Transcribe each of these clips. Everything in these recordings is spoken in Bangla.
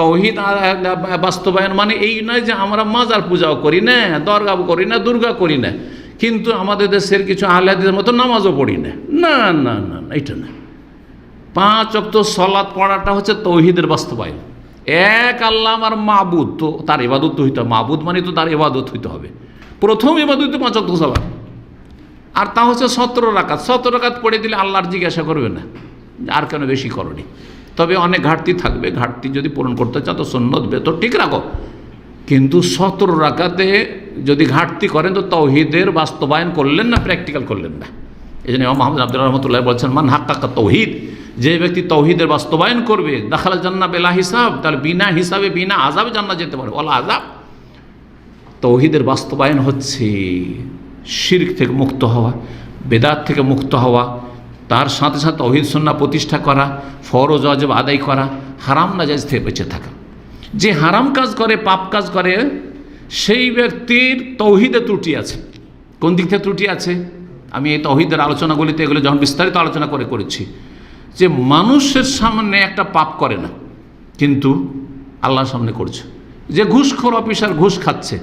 তৌহিদ বাস্তবায়ন মানে এই নয় যে আমরা মাজার পূজাও করি না দরগা করি না দুর্গা করি না। কিন্তু আমাদের দেশের কিছু আহলাদের মতো নামাজও পড়ি না। না না না না, এইটা না। পাঁচ অক্ত সলাৎ পড়াটা হচ্ছে তৌহিদের বাস্তবায়ন। এক আল্লাহ আমার মাবুদ তো তার ইবাদত হইতে হবে। মাবুদ মানে তো তার ইবাদত হইতে হবে। প্রথম ইবাদত পাঁচ অক্ত সলাৎ আর তা হচ্ছে সতেরো রাকাত। সতেরো রাকাত পড়ে দিলে আল্লাহর জিজ্ঞাসা করবে না। আর কেন বেশি করনি? তবে অনেক ঘাটতি থাকবে। ঘাটতি যদি পূরণ করতে চাও তো সন্ন্যত বেতর ঠিক রাখো। কিন্তু সতেরো রাকাতে যদি ঘাটতি করেন তো তৌহিদের বাস্তবায়ন করলেন না প্র্যাকটিক্যাল করলেন না। এই জন্য ইমাম মোহাম্মদ আব্দুল রহমতুল্লাহ বলছেন, মান হাক্কাক্কা তৌহিদ যে ব্যক্তি তৌহিদের বাস্তবায়ন করবে দাখাল জান্না বেলা হিসাব তাহলে বিনা হিসাবে, বিনা আজাবে জান্না যেতে পারে। ওলা আজাব তৌহিদের বাস্তবায়ন হচ্ছে শির্ক থেকে মুক্ত হওয়া, বেদাত থেকে মুক্ত হওয়া তার সাথে সাথে তৌহিদ সন্না প্রতিষ্ঠা করা, ফরজ অজব আদায় করা, হারাম নাজাজ থেকে বেঁচে থাকা। যে হারাম কাজ করে, পাপ কাজ করে, সেই ব্যক্তির তৌহিদে ত্রুটি আছে। কোন দিক থেকে ত্রুটি আছে? আমি এই তৌহিদের আলোচনাগুলিতে এগুলো যখন বিস্তারিত আলোচনা করে করেছি, যে মানুষের সামনে একটা পাপ করে না, কিন্তু আল্লাহর সামনে করছে। যে ঘুষখোর অফিসার ঘুষ খাচ্ছে।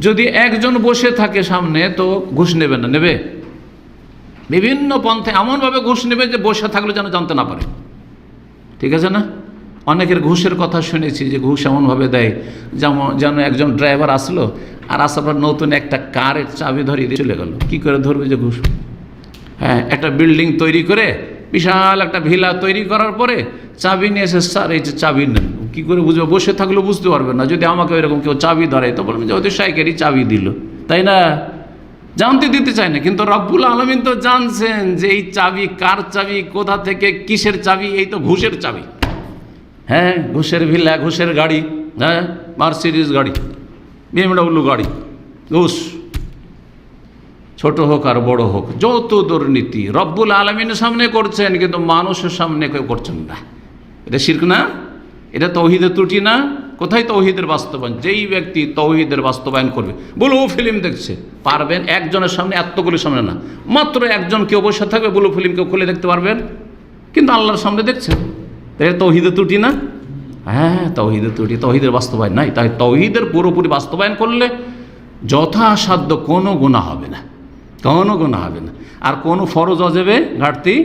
যদি একজন বসে থাকে সামনে, তো ঘুষ নেবে না, নেবে? বিভিন্ন পন্থে এমনভাবে ঘুষ নেবে যে বসে থাকলে যেন জানতে না পারে। ঠিক আছে না? অনেকের ঘুষের কথা শুনেছি যে ঘুষ এমনভাবে দেয় যেমন, যেন একজন ড্রাইভার আসলো আর আসার পর নতুন একটা কারের চাবি ধরিয়ে দিয়ে চলে গেল। কী করে ধরবে যে ঘুষ? হ্যাঁ একটা বিল্ডিং তৈরি করে, বিশাল একটা ভিলা তৈরি করার পরে চাবি নিয়ে এসে, স্যার, এই যে চাবি নেন। কী করে বুঝবে? বসে থাকলেও বুঝতে পারবে না। যদি আমাকে এরকম কেউ চাবি ধরে তো বলবেন যে ওদের সাইকেলই চাবি দিল। তাই না? জানতে দিতে চায় না, কিন্তু রব্বুল আলমিন তো জানছেন যে এই চাবি কার চাবি, কোথা থেকে কিসের চাবি, এই তো ঘুষের চাবি। হ্যাঁ ঘুষের ভিলা, ঘুষের গাড়ি হ্যাঁ মার্সিডিজ গাড়ি, বিএমডব্লিউ গাড়ি, ঘুষ। ছোট হোক আর বড় হোক, যত দুর্নীতি রব্বুল আলমিনের সামনে করছেন, কিন্তু মানুষের সামনে কেউ করছেন না। এটা শির্ক না? এটা তৌহিদের ত্রুটি না? কোথায় তৌহিদের বাস্তবায়ন? যেই ব্যক্তি তৌহিদের বাস্তবায়ন করবে। বলো ফিল্ম দেখছে। পারবেন? একজনের সামনে এতগুলির সামনে না। মাত্র একজন কেউ বসে থাকবে, বলো ফিল্ম কেউ খুলে দেখতে পারবেন। কিন্তু আল্লাহর সামনে দেখছেন। এটা তৌহিদের ত্রুটি না? হ্যাঁ তৌহিদের ত্রুটি। তৌহিদের বাস্তবায়ন নাই। তাই তৌহিদের পুরোপুরি বাস্তবায়ন করলে যথাসাধ্য কোনো গুণা হবে না। কোনো গুণা হবে না। আর কোনো ফরজ অজেবে ঘাটতি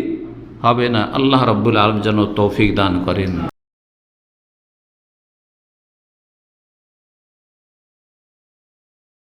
হবে না। আল্লাহ রব্বুল আলম যেন তৌফিক দান করেন।